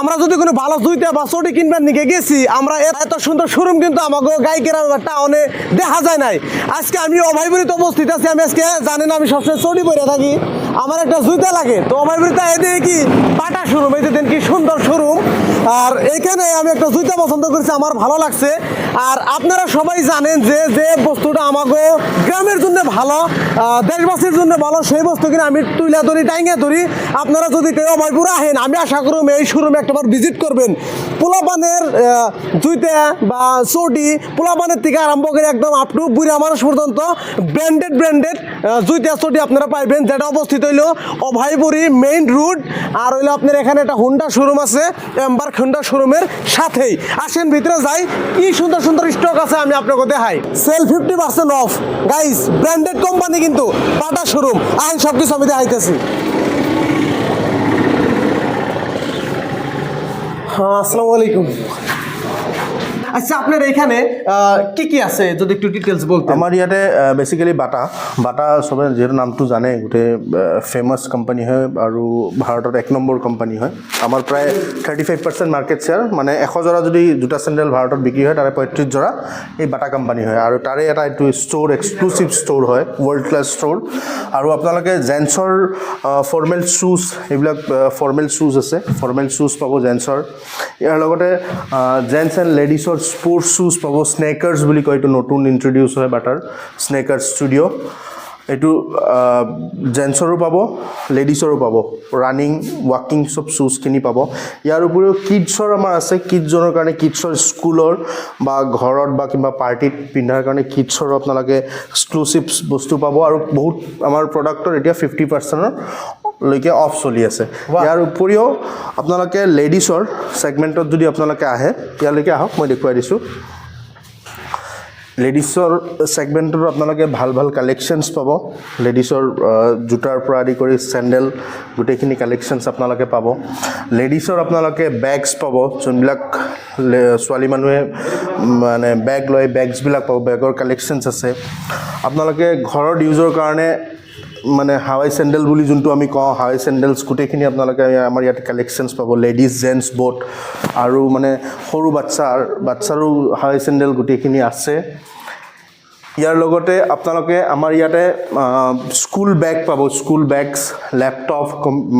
আমরা যদি কোনো ভালো দুইটা বা চটি কিনবার নিকে গেছি, আমরা এত সুন্দর শোরুম কিন্তু আমাকে গাইকেরা টাউনে দেখা যায় নাই। আজকে আমি অভাইবরিত অবস্থিত আছি, আমি আজকে জানেন আমি সবসময় চটি পরে থাকি। আমার একটা জুতা লাগে, তো অভাইবরিত এদিকে কি পাটা শোরুম এই যে দেন কি সুন্দর শোরুম আর এখানে আমি একটা জুতা পছন্দ করেছি, আমার ভালো লাগছে। আর আপনারা সবাই জানেন যে যে বস্তুটা আমাকে গ্রামের জন্য ভালো দেশবাসীর জন্য ভালো, সেই বস্তু কিনে আমি তুইলা ধরি টাইঙ্গে ধরি। আপনারা যদি কেউ অভয়পুর আহেন আমি আশা করুম এই শোরুমে একটাবার ভিজিট করবেন। পোলাপানের জুইতে বা চটি পোলাপানের থেকে আরম্ভ করে একদম আপ টু বুড়া মানুষ পর্যন্ত ব্র্যান্ডেড ব্র্যান্ডেড জুইতে চটি আপনারা পাইবেন, যেটা অবস্থিত হইল অভয়পুরি মেইন রুট আর হইল আপনার এখানে একটা হুন্ডা শোরুম আছে এম্বার হুন্ডা শোরুমের সাথেই। আসেন, ভিতরে যাই। কি সুন্দর সুন্দর স্টক আছে আমি আপনাকে দেখাই। Sale fifty percent off guys branded company কিন্তু টাটা শোরুম আইন সব কিছু আমি দেখাইতেছি। হ্যাঁ আসসালামু আলাইকুম। আচ্ছা আপনার এখানে কি কি আছে? যদি একটু ডিটেলস বলতেন। আমাৰ ইয়াতে বেচিকেলি বাটা। বাটা চবে যিহেতু নামটো জানে গোটেই ফেমাছ কোম্পানী হয় আৰু ভাৰতত এক নম্বৰ কোম্পানী হয়। আমাৰ প্ৰায় thirty five percent market share মানে এশ যোৰা যদি জোতা চেণ্ডেল ভাৰতত বিক্ৰী হয়, তাৰে পঁয়ত্ৰিছ যোৰা এই বাটা কোম্পানী হয়। আৰু তাৰে এটা এইটো ষ্ট'ৰ এক্সক্লুচিভ ষ্ট'ৰ হয় ৱৰ্ল্ড ক্লাছ ষ্ট'ৰ আৰু আপোনালোকে জেন্ছৰ ফৰ্মেল শ্বুজ এইবিলাক ফৰ্মেল শ্বুজ আছে। ফৰ্মেল শ্বুজ পাব জেন্ছৰ ইয়াৰ লগতে জেন্টছ এণ্ড লেডিছৰ স্পৰ্টছ শ্বুজ পাব স্নেকাৰ্ছ বুলি কয়, এইটো নতুন ইণ্ট্ৰডিউচ হয় বাটাৰ স্নেকাৰ্ছ ষ্টুডিঅ' এইটো জেন্টছৰো পাব লেডিছৰো পাব ৰানিং ৱাকিং চব শ্বুজখিনি পাব। ইয়াৰ উপৰিও কিডছৰ আমাৰ আছে কিডছজনৰ কাৰণে কিডছৰ স্কুলৰ বা ঘৰত বা কিবা পাৰ্টিত পিন্ধাৰ কাৰণে কিডছৰো আপোনালোকে এক্সক্লুচিভ বস্তু পাব। আৰু বহুত, আমাৰ প্ৰডাক্টৰ এতিয়া ফিফটি পাৰ্চেণ্টৰ লৈকে অফ চলি আছে। ইয়াৰ উপৰিও আপোনালোকে লেডিছৰ ছেগমেণ্টত যদি আপোনালোকে আহে ইয়ালৈকে আহক মই দেখুৱাই দিছোঁ। লেডিছৰ ছেগমেণ্টত আপোনালোকে ভাল ভাল কালেকশ্যনছ পাব। লেডিছৰ জোতাৰ পৰা আদি কৰি চেণ্ডেল গোটেইখিনি কালেকশ্যনছ আপোনালোকে পাব। লেডিছৰ আপোনালোকে বেগছ পাব যোনবিলাক ছোৱালী মানুহে মানে বেগ লয় বেগছবিলাক পাব বেগৰ কালেকশ্যনছ আছে। আপোনালোকে ঘৰত ইউজৰ কাৰণে মানে হাৱাই চেণ্ডেল বুলি যোনটো আমি কওঁ হাৱাই চেণ্ডেলছ গোটেইখিনি আপোনালোকে আমাৰ ইয়াত কালেকশ্যনছ পাব। লেডিজ জেণ্টছ বোট আৰু মানে সৰু বাচ্চাৰ বাচ্ছাৰো হাৱাই চেণ্ডেল গোটেইখিনি আছে। ইয়াৰ লগতে আপোনালোকে আমাৰ ইয়াতে স্কুল বেগ পাব। স্কুল বেগছ লেপটপ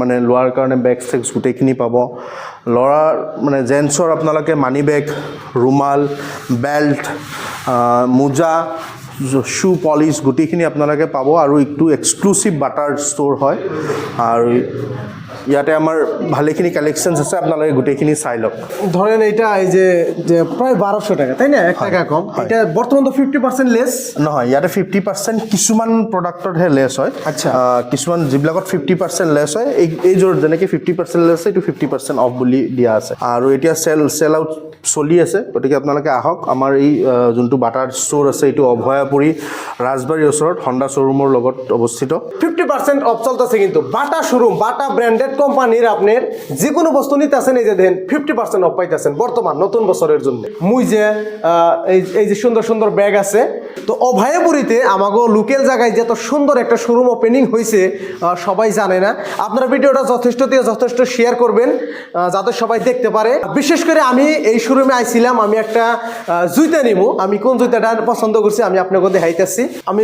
মানে লোৱাৰ কাৰণে বেগ চেগছ গোটেইখিনি পাব। ল'ৰাৰ মানে জেণ্টছৰ আপোনালোকে মানি বেগ ৰুমাল বেল্ট মোজা শ্বু পলিচ গোটেইখিনি আপোনালোকে পাব আৰু এইটো এক্সক্লুচিভ বাটাৰ ষ্ট'ৰ হয়। আৰু ইয়াতে আমাৰ ভালেখিনি কালেকশ্যনছ আছে আপোনালোকে গোটেইখিনি চাই লওক। ধরেন এটা এই যে প্রায় বারোশো টাকা তাই না? এক টাকা কম। এটা বর্তমান তো ফিফটি পার্সেন্ট লেস নহয় ইয়াতে ফিফটি পাৰ্চেণ্ট কিছুমান প্ৰডাক্টতহে লেছ হয়। আচ্ছা। কিছুমান যিবিলাকত ফিফটি পাৰ্চেণ্ট লেছ হয় এই এইযোৰ যেনেকৈ ফিফটি পাৰ্চেণ্ট লেছ হয় এইটো ফিফটি পাৰ্চেণ্ট অফ বুলি দিয়া আছে। আৰু এতিয়া চেল চেল আউট চলি আছে গতিকে আপোনালোকে আহক। আমাৰ এই যোনটো বাটাৰ ষ্ট'ৰ আছে এইটো অভয়াপুৰী ৰাজবাৰীৰ ওচৰত হণ্ডা শ্ব'ৰুমৰ লগত অৱস্থিত। ফিফটি পার্সেন্ট অফ চলতেছে কিন্তু। বাটা শোরুম বাটা ব্র্যান্ডেড কোম্পানির আপনার যে কোনো বস্তু নিতেছেন এই যে দেন ফিফটি পার্সেন্ট অফ পাইতেছেন বর্তমান নতুন বছরের জন্য। মুই যে এই যে সুন্দর সুন্দর ব্যাগ আছে তো অভয়পুরীতে আমাগো লোকাল জায়গায় যে এত সুন্দর একটা শোরুম ওপেনিং হয়েছে সবাই জানে না। আপনারা ভিডিওটা যথেষ্ট দিয়ে যথেষ্ট শেয়ার করবেন যাতে সবাই দেখতে পারে। বিশেষ করে আমি এই শোরুমে আইছিলাম আমি একটা জুতা নিব আমি কোন জুতাটা পছন্দ করছি আমি আপনাকে দেখাইতেছি। আমি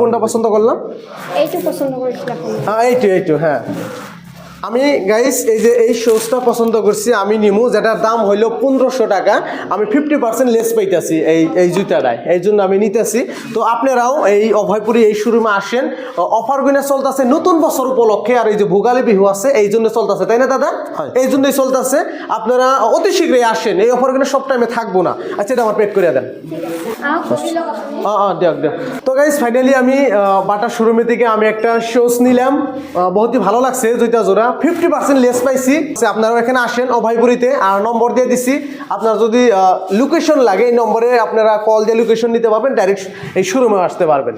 কোনটা পছন্দ করলাম? এইটু পছন্দ করেছিলাম। হ্যাঁ এইটু এইটু হ্যাঁ। আমি গাইস এই যে এই শোজটা পছন্দ করছি আমি নিমু যেটার দাম হইল পনেরোশো টাকা। আমি ফিফটি পার্সেন্ট লেস পাইতেছি এই এই জুতাটায়। এই জন্য আমি নিতেছি। তো আপনারাও এই অভয়পুরি এই শোরুমে আসেন। অফার গুনে চলতেছে নতুন বছর উপলক্ষে আর এই যে ভোগালী বিহু আছে এই জন্য চলতেছে তাই না দাদা। এই জন্যই চলতেছে। আপনারা অতি শীঘ্রই আসেন। এই অফারগুলো সব টাইমে থাকব না। আচ্ছা এটা আমার পেড করে দেন। দেখ দেখ। তো গাইজ ফাইনালি আমি বাটা শোরুমে থেকে আমি একটা শোজ নিলাম। বহুতই ভালো লাগছে দুইটা জোড়া। ফিফটি পার্সেন্ট লেস পাইছি। আপনারা এখানে আসেন অভয়পুরীতে। আর নম্বর দিয়ে দিছি, আপনার যদি লোকেশন লাগে, এই নম্বরে আপনারা কল দিয়ে লোকেশন নিতে পারবেন ডাইরেক্ট এই শোরুমে আসতে পারবেন।